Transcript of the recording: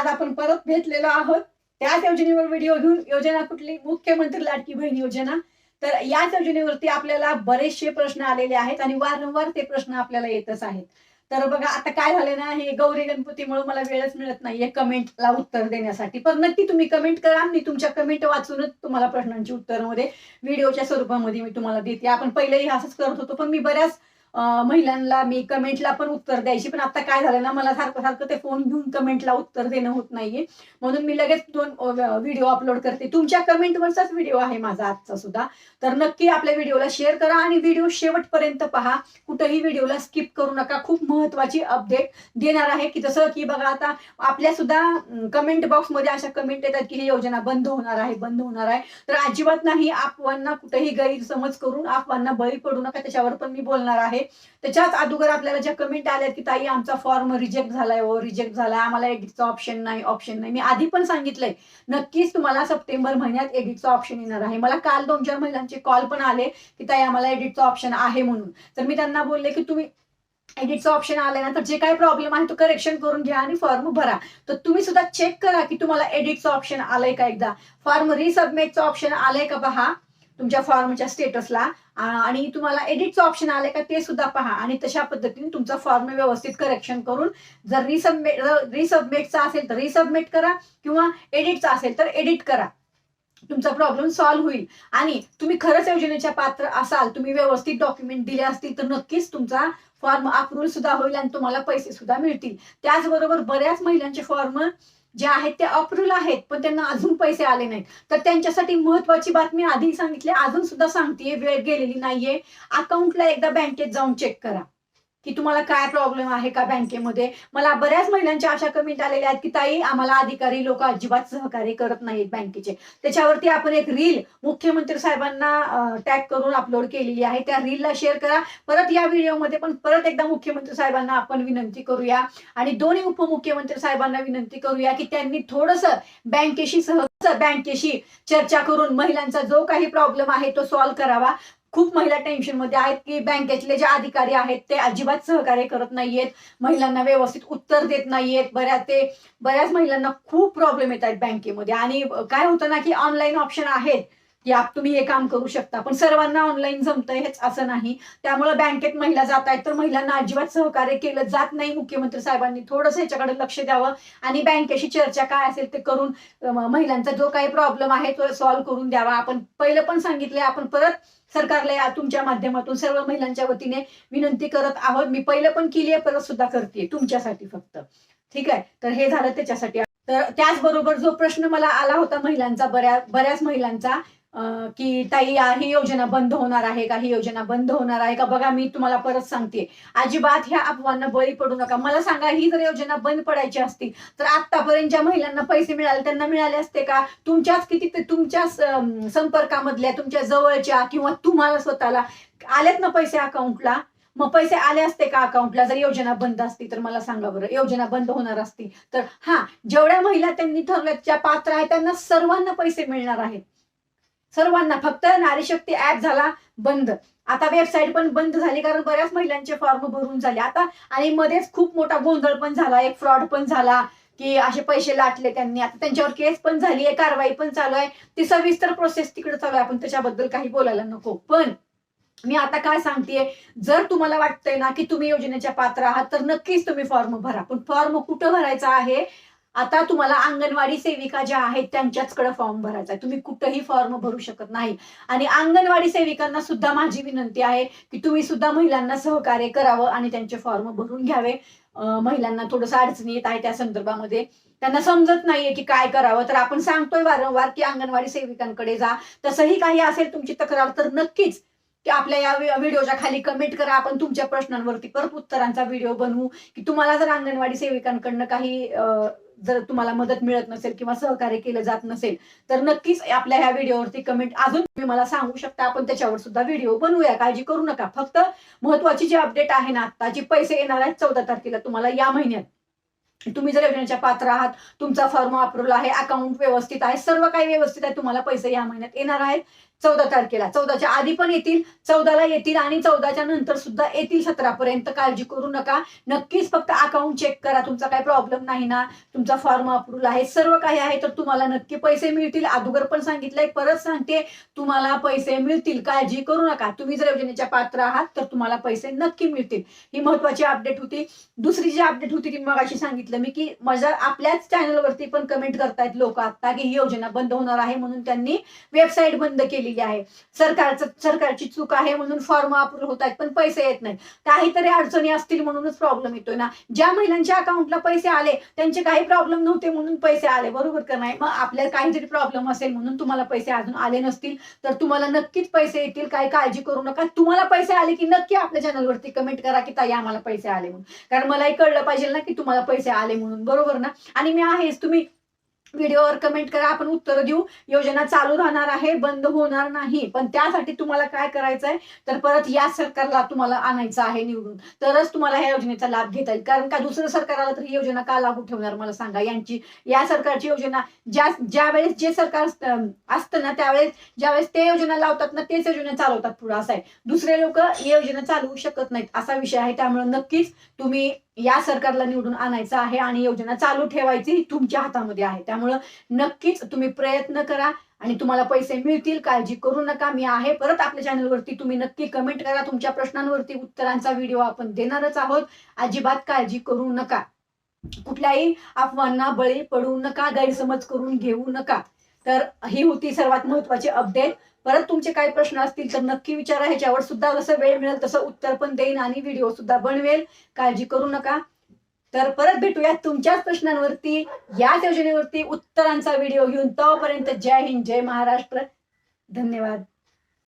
आज आपण परत भेटलेलो आहोत. त्याच योजनेवर व्हिडिओ घेऊन योजना कुठली? मुख्यमंत्री लाडकी बहीण योजना. तर याच योजनेवरती आपल्याला बरेचसे प्रश्न आलेले आहेत आणि वारंवार ते प्रश्न आपल्याला येतच आहेत. तर बघा आता काय झालं ना हे गौरी गणपतीमुळे मला वेळच मिळत नाहीये कमेंटला उत्तर देण्यासाठी. पण नक्की तुम्ही कमेंट करा. मी तुमच्या कमेंट वाचूनच तुम्हाला प्रश्नांची उत्तरमध्ये व्हिडिओच्या स्वरूपामध्ये मी तुम्हाला देते. आपण पहिलेही असंच करत होतो पण मी बऱ्याच महिलांना मी कमेंटला पण उत्तर द्यायची पण आता काय झालं ना मला सारखं सारखं ते फोन घेऊन कमेंटला उत्तर देणं होत नाहीये. म्हणून मी लगेच दोन व्हिडिओ अपलोड करते. तुमच्या कमेंटवरचाच व्हिडिओ आहे माझा आजचा सुद्धा. तर नक्की आपल्या व्हिडिओला शेअर करा आणि व्हिडिओ शेवटपर्यंत पहा. कुठेही व्हिडिओला स्किप करू नका. खूप महत्वाची अपडेट देणार आहे की जसं की बघा आता आपल्या सुद्धा कमेंट बॉक्समध्ये अशा कमेंट येतात की ही योजना बंद होणार आहे बंद होणार आहे. तर अजिबात नाही अफवांना कुठेही गैरसमज करून अफवांना बळी पडू नका. त्याच्यावर पण मी बोलणार आहे. त्याच्याच अगोदर आपल्याला ज्या कमेंट आल्यात की ताई आमचा फॉर्म रिजेक्ट झालाय. हो, ओ रिजेक्ट झालाय. आम्हाला एडिटचा ऑप्शन नाही ऑप्शन नाही. मी आधी पण सांगितलंय. नक्कीच तुम्हाला सप्टेंबर महिन्यात एडिटचा ऑप्शन येणार आहे. मला काल दोन चार महिलांचे कॉल पण आले की ताई आम्हाला एडिटचा ऑप्शन आहे म्हणून. तर मी त्यांना बोलले की तुम्ही एडिटचा ऑप्शन आलाय ना तर जे काही प्रॉब्लेम आहे तो करेक्शन करून घ्या आणि फॉर्म भरा. तर तुम्ही सुद्धा चेक करा की तुम्हाला एडिटचा ऑप्शन आलंय का एकदा. फॉर्म रिसबमिटचं ऑप्शन आलंय का पहा तुमच्या फॉर्मच्या स्टेटसला आणि तुम्हाला एडिटचं ऑप्शन आलंय का ते सुद्धा पहा. आणि तशा पद्धतीने तुमचा फॉर्म व्यवस्थित करेक्शन करून जर रिसबमिट रिसबमिटचा असेल तर रिसबमिट करा किंवा एडिटचा असेल तर एडिट करा. तुमचा प्रॉब्लेम सॉल्व्ह होईल. आणि तुम्ही खरंच योजनेच्या पात्र असाल तुम्ही व्यवस्थित डॉक्युमेंट दिले असतील तर नक्कीच तुमचा फॉर्म अप्रूव्ह सुद्धा होईल आणि तुम्हाला पैसे सुद्धा मिळतील. त्याचबरोबर बऱ्याच महिलांचे फॉर्म जे आहेत ते अप्रुव्हल आहेत पण त्यांना अजून पैसे आले नाहीत. तर त्यांच्यासाठी महत्वाची बातमी आधी सांगितली अजून सुद्धा सांगतेय वेळ गेलेली नाहीये. अकाउंटला एकदा बँकेत जाऊन चेक करा. की तुम्हाला काय प्रॉब्लेम आहे का बँकेमध्ये? मला बऱ्याच महिलांच्या अशा कमेंट आलेल्या आहेत की ताई आम्हाला अधिकारी लोक अजिबात सहकार्य करत नाहीत बँकेचे. त्याच्यावरती आपण एक रील मुख्यमंत्री साहेबांना टॅग करून अपलोड केलेली आहे. त्या रीलला शेअर करा. परत या व्हिडिओमध्ये पण परत एकदा मुख्यमंत्री साहेबांना आपण विनंती करूया. आणि दोन्ही उपमुख्यमंत्री साहेबांना विनंती करूया की त्यांनी थोडस बँकेशी सह बँकेशी चर्चा करून महिलांचा जो काही प्रॉब्लेम आहे तो सॉल्व्ह करावा. खूप महिला टेन्शनमध्ये आहेत की बँकेतले जे अधिकारी आहेत ते अजिबात सहकार्य करत नाहीयेत. महिलांना व्यवस्थित उत्तर देत नाहीयेत. बऱ्याच ते बऱ्याच महिलांना खूप प्रॉब्लेम येत आहेत बँकेमध्ये आणि काय होतं ना की ऑनलाईन ऑप्शन आहेत. की आप तुम्ही हे काम करू शकता. पण सर्वांना ऑनलाईन जमतंय हेच असं नाही. त्यामुळे बँकेत महिला जात आहेत तर महिलांना अजिबात सहकार्य केलं जात नाही मुख्यमंत्री साहेबांनी. थोडंसं याच्याकडे लक्ष द्यावं आणि बँकेशी चर्चा काय असेल ते करून महिलांचा जो काही प्रॉब्लेम आहे तो सॉल्व्ह करून द्यावा. आपण पहिलं पण सांगितलंय आपण परत सरकारला या तुमच्या माध्यमातून सर्व महिलांच्या वतीने विनंती करत आहोत. मी पहिलं पण केली आहे परत सुद्धा करते तुमच्यासाठी फक्त. ठीक आहे? तर हे झालं त्याच्यासाठी. तर त्याचबरोबर जो प्रश्न मला आला होता महिलांचा बऱ्याच बऱ्याच महिलांचा की ताई ही योजना बंद होणार आहे का? ही योजना बंद होणार आहे का? बघा मी तुम्हाला परत सांगते. अजिबात ह्या अफवांना बळी पडू नका. मला सांगा ही जर योजना बंद पडायची असती तर आतापर्यंत ज्या महिलांना पैसे मिळाले त्यांना मिळाले असते का? तुमच्याच किती तुमच्या संपर्कामधल्या तुमच्या जवळच्या किंवा तुम्हाला स्वतःला आलेत ना पैसे अकाउंटला? मग पैसे आले असते का अकाउंटला? जर योजना बंद असती तर मला सांगा बरं. योजना बंद होणार असती तर हा जेवढ्या महिला त्यांनी ठरल्या ज्या पात्र आहेत त्यांना सर्वांना पैसे मिळणार आहेत. सर्वांना फक्त नारी शक्ती ऍप झाला बंद. आता वेबसाईट पण बंद झाली कारण बऱ्याच महिलांचे फॉर्म भरून झाले. आता आणि मध्येच खूप मोठा गोंधळ पण झाला एक फ्रॉड पण झाला की असे पैसे लाटले त्यांनी. आता त्यांच्यावर केस पण झाली आहे कारवाई पण चालू आहे. ती सविस्तर प्रोसेस तिकडे चालू आहे. आपण त्याच्याबद्दल काही बोलायला नको. पण मी आता काय सांगतेय जर तुम्हाला वाटतंय ना की तुम्ही योजनेच्या पात्र आहात तर नक्कीच तुम्ही फॉर्म भरा. पण फॉर्म कुठं भरायचा आहे? आता तुम्हाला अंगणवाडी सेविका ज्या आहेत त्यांच्याचकडे फॉर्म भरायचा आहे. तुम्ही कुठंही फॉर्म भरू शकत नाही. आणि अंगणवाडी सेविकांना सुद्धा माझी विनंती आहे की तुम्ही सुद्धा महिलांना सहकार्य करावं आणि त्यांचे फॉर्म भरून घ्यावे. महिलांना थोडंसं अडचणी येत आहे त्या संदर्भामध्ये. त्यांना समजत नाहीये की काय करावं. तर आपण सांगतोय वारंवार की अंगणवाडी सेविकांकडे जा. तसंही काही असेल तुमची तक्रार तर नक्कीच की आपल्या या व्हिडिओच्या खाली कमेंट करा. आपण तुमच्या प्रश्नांवरती परत उत्तरांचा व्हिडिओ बनवू. की तुम्हाला जर अंगणवाडी सेविकांकडनं काही अं, जर तुम्हाला मदत मिळत नसेल किंवा सहकार्य केलं जात नसेल तर नक्कीच आपल्या ह्या व्हिडिओवरती कमेंट अजून तुम्ही मला सांगू शकता. आपण त्याच्यावर सुद्धा व्हिडिओ बनवूया. काळजी करू नका. फक्त महत्वाची जी अपडेट आहे ना आता जी पैसे येणार आहेत चौदा तारखेला तुम्हाला या महिन्यात. तुम्ही जर योजनेच्या पात्र आहात तुमचा फॉर्म अप्रुव्हल आहे अकाउंट व्यवस्थित आहे सर्व काही व्यवस्थित आहे तुम्हाला पैसे या महिन्यात येणार आहेत. चौदा तारखेला. चौदाच्या आधी पण येतील चौदाला येतील आणि चौदाच्या नंतर सुद्धा येतील सतरापर्यंत. काळजी करू नका. नक्कीच फक्त अकाउंट चेक करा. तुमचा काही प्रॉब्लेम नाही ना. तुमचा फॉर्म अप्रूव्हल आहे. सर्व काही आहे तर तुम्हाला नक्की पैसे मिळतील. अगोदर पण सांगितलंय. परत सांगते तुम्हाला पैसे मिळतील. काळजी करू नका. तुम्ही जर योजनेच्या पात्र आहात तर तुम्हाला पैसे नक्की मिळतील. ही महत्वाची अपडेट होती. दुसरी जी अपडेट होती ती मगाशी सांगितलं मी की माझ्या आपल्याच चॅनलवरती पण कमेंट करतायत लोक. आता की ही योजना बंद होणार आहे म्हणून त्यांनी वेबसाईट बंद केली. केलेली आहे. सरकारचं सरकारची चूक आहे म्हणून फॉर्म अप्रूव्ह होत आहेत पण पैसे येत नाहीत. काहीतरी अडचणी असतील म्हणूनच प्रॉब्लेम येतोय ना. ज्या महिलांच्या अकाउंटला पैसे आले त्यांचे काही प्रॉब्लेम नव्हते म्हणून पैसे आले बरोबर का नाही? मग आपल्याला काहीतरी प्रॉब्लेम असेल म्हणून तुम्हाला पैसे अजून आले नसतील तर तुम्हाला नक्कीच पैसे येतील. काही काळजी करू नका. तुम्हाला पैसे आले की नक्की आपल्या चॅनलवरती कमेंट करा की ताई आम्हाला पैसे आले म्हणून. कारण मलाही कळलं पाहिजे ना की तुम्हाला पैसे आले म्हणून. बरोबर ना? आणि मी आहेच. तुम्ही व्हिडिओवर कमेंट करा आपण उत्तर देऊ. योजना चालू राहणार आहे बंद होणार नाही. पण त्यासाठी तुम्हाला काय करायचं आहे तर परत या सरकारला तुम्हाला आणायचं आहे निवडून. तरच तुम्हाला ह्या योजनेचा लाभ घेता येईल. कारण का दुसरं सरकार आलं तर ही योजना का लागू ठेवणार मला सांगा? यांची या सरकारची योजना ज्या ज्या वेळेस जे सरकार असतं ना त्यावेळेस ज्यावेळेस ते योजना लावतात ना तेच योजना चालवतात पुढे. असं आहे. दुसरे लोक ही योजना चालवू शकत नाहीत. असा विषय आहे. त्यामुळे नक्कीच तुम्ही या सरकारला निवडून आणायचं आहे आणि योजना चालू ठेवायची ही तुमच्या हातामध्ये आहे. त्यामुळं नक्कीच तुम्ही प्रयत्न करा आणि तुम्हाला पैसे मिळतील काळजी करू नका. मी आहे. परत आपल्या चॅनलवरती तुम्ही नक्की कमेंट करा. तुमच्या प्रश्नांवरती उत्तरांचा व्हिडिओ आपण देणारच आहोत. अजिबात काळजी करू नका. कुठल्याही अफवांना बळी पडू नका गैरसमज करून घेऊ नका. तर ही होती सर्वात महत्वाची अपडेट परत तुमचे काही प्रश्न असतील तर नक्की विचारा. ह्याच्यावर सुद्धा जसं वेळ मिळेल तसं उत्तर पण देईन आणि व्हिडिओ सुद्धा बनवेल. काळजी करू नका. तर परत भेटूया तुमच्याच प्रश्नांवरती. याच योजनेवरती उत्तरांचा व्हिडिओ घेऊन तोपर्यंत जय हिंद जय महाराष्ट्र. धन्यवाद.